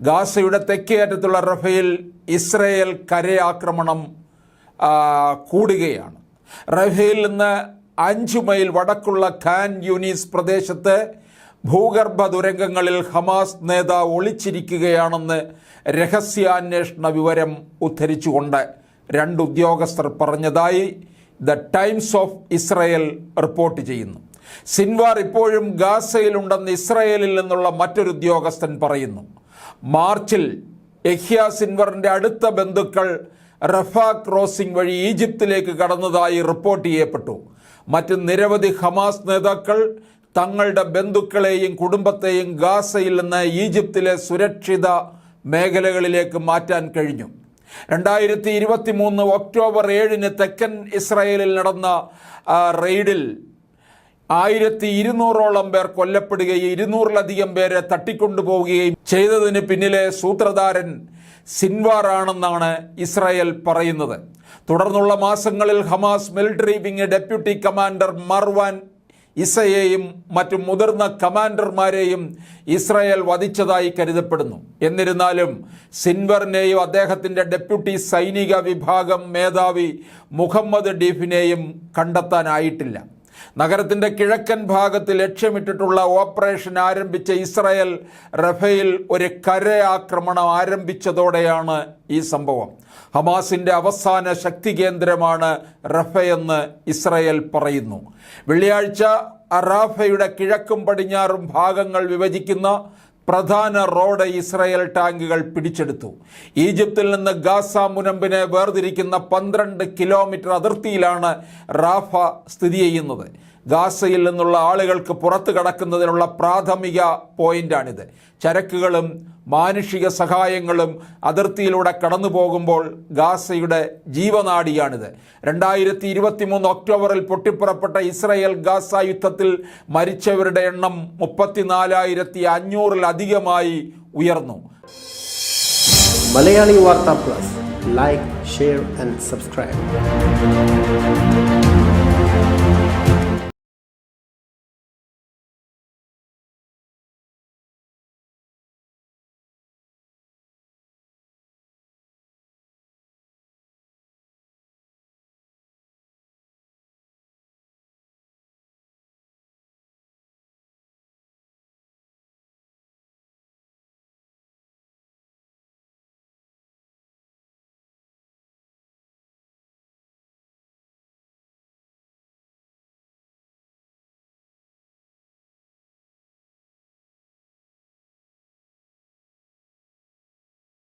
ഗാസയുടെ തെക്കേ അറ്റത്തുള്ള റഫയിൽ ഇസ്രയേൽ കരയാക്രമണം കൂടുകയാണ്. റഫയിൽ നിന്ന് അഞ്ച് മൈൽ വടക്കുള്ള ഖാൻ യൂനീസ് പ്രദേശത്ത് ഭൂഗർഭ ദുരന്തങ്ങളിൽ ഹമാസ് നേതാവ് ഒളിച്ചിരിക്കുകയാണെന്ന് രഹസ്യാന്വേഷണ വിവരം ഉദ്ധരിച്ചുകൊണ്ട് രണ്ട് ഉദ്യോഗസ്ഥർ പറഞ്ഞതായി the Times of Israel report ചെയ്യുന്നു. സിൻവാർ ഇപ്പോഴും ഗാസയിലുണ്ടെന്ന് ഇസ്രയേലിൽ നിന്നുള്ള മറ്റൊരു ഉദ്യോഗസ്ഥൻ പറയുന്നു. മാർച്ചിൽ യഹ്യ സിൻവറിന്റെ അടുത്ത ബന്ധുക്കൾ റഫ ക്രോസിംഗ് വഴി ഈജിപ്തിലേക്ക് കടന്നതായി റിപ്പോർട്ട് ചെയ്യപ്പെട്ടു. മറ്റ് നിരവധി ഹമാസ് നേതാക്കൾ തങ്ങളുടെ ബന്ധുക്കളെയും കുടുംബത്തെയും ഗാസയിൽ നിന്ന് ഈജിപ്തിലെ സുരക്ഷിത മേഖലകളിലേക്ക് മാറ്റാൻ കഴിഞ്ഞു. രണ്ടായിരത്തി ഇരുപത്തി മൂന്ന് ഒക്ടോബർ ഏഴിന് തെക്കൻ ഇസ്രായേലിൽ നടന്ന റെയ്ഡിൽ ആയിരത്തി ഇരുന്നൂറോളം പേർ കൊല്ലപ്പെടുകയും ഇരുന്നൂറിലധികം പേരെ തട്ടിക്കൊണ്ടുപോവുകയും ചെയ്തതിന് പിന്നിലെ സൂത്രധാരൻ സിൻവാർ ആണെന്നാണ് ഇസ്രായേൽ പറയുന്നത്. തുടർന്നുള്ള മാസങ്ങളിൽ Hamas military wing deputy commander Marwan ഇസയെയും മറ്റു മുതിർന്ന കമാൻഡർമാരെയും ഇസ്രായേൽ വധിച്ചതായി കരുതപ്പെടുന്നു. എന്നിരുന്നാലും സിൻവറിനെയും അദ്ദേഹത്തിന്റെ ഡെപ്യൂട്ടി സൈനിക വിഭാഗം മേധാവി മുഹമ്മദ് ഡീഫിനെയും കണ്ടെത്താനായിട്ടില്ല. നഗരത്തിന്റെ കിഴക്കൻ ഭാഗത്ത് ലക്ഷ്യമിട്ടിട്ടുള്ള ഓപ്പറേഷൻ ആരംഭിച്ച ഇസ്രായേൽ റഫേൽ ഒരു കരയാക്രമണം ആരംഭിച്ചതോടെയാണ് ഈ സംഭവം. ഹമാസിന്റെ അവസാന ശക്തി കേന്ദ്രമാണ് റഫയെന്ന് ഇസ്രായേൽ പറയുന്നു. വെള്ളിയാഴ്ച അറാഫയുടെ കിഴക്കും പടിഞ്ഞാറും ഭാഗങ്ങൾ വിഭജിക്കുന്ന പ്രധാന റോഡ് ഇസ്രായേൽ ടാങ്കുകൾ പിടിച്ചെടുത്തു. ഈജിപ്തിൽ നിന്ന് ഗാസ മുനമ്പിനെ വേർതിരിക്കുന്ന പന്ത്രണ്ട് കിലോമീറ്റർ അതിർത്തിയിലാണ് റാഫ സ്ഥിതി ചെയ്യുന്നത്. ഗാസയിൽ നിന്നുള്ള ആളുകൾക്ക് പുറത്തു കടക്കുന്നതിനുള്ള പ്രാഥമിക പോയിന്റാണിത്. ചരക്കുകളും മാനുഷിക സഹായങ്ങളും അതിർത്തിയിലൂടെ കടന്നു പോകുമ്പോൾ ഗാസയുടെ ജീവനാടിയാണിത്. രണ്ടായിരത്തി ഇരുപത്തി മൂന്ന് ഒക്ടോബറിൽ പൊട്ടിപ്പുറപ്പെട്ട ഇസ്രയേൽ ഗാസ യുദ്ധത്തിൽ മരിച്ചവരുടെ എണ്ണം മുപ്പത്തിനാലായിരത്തി അഞ്ഞൂറിലധികമായി ഉയർന്നു. മലയാളി വാർത്താ plus. Like share and subscribe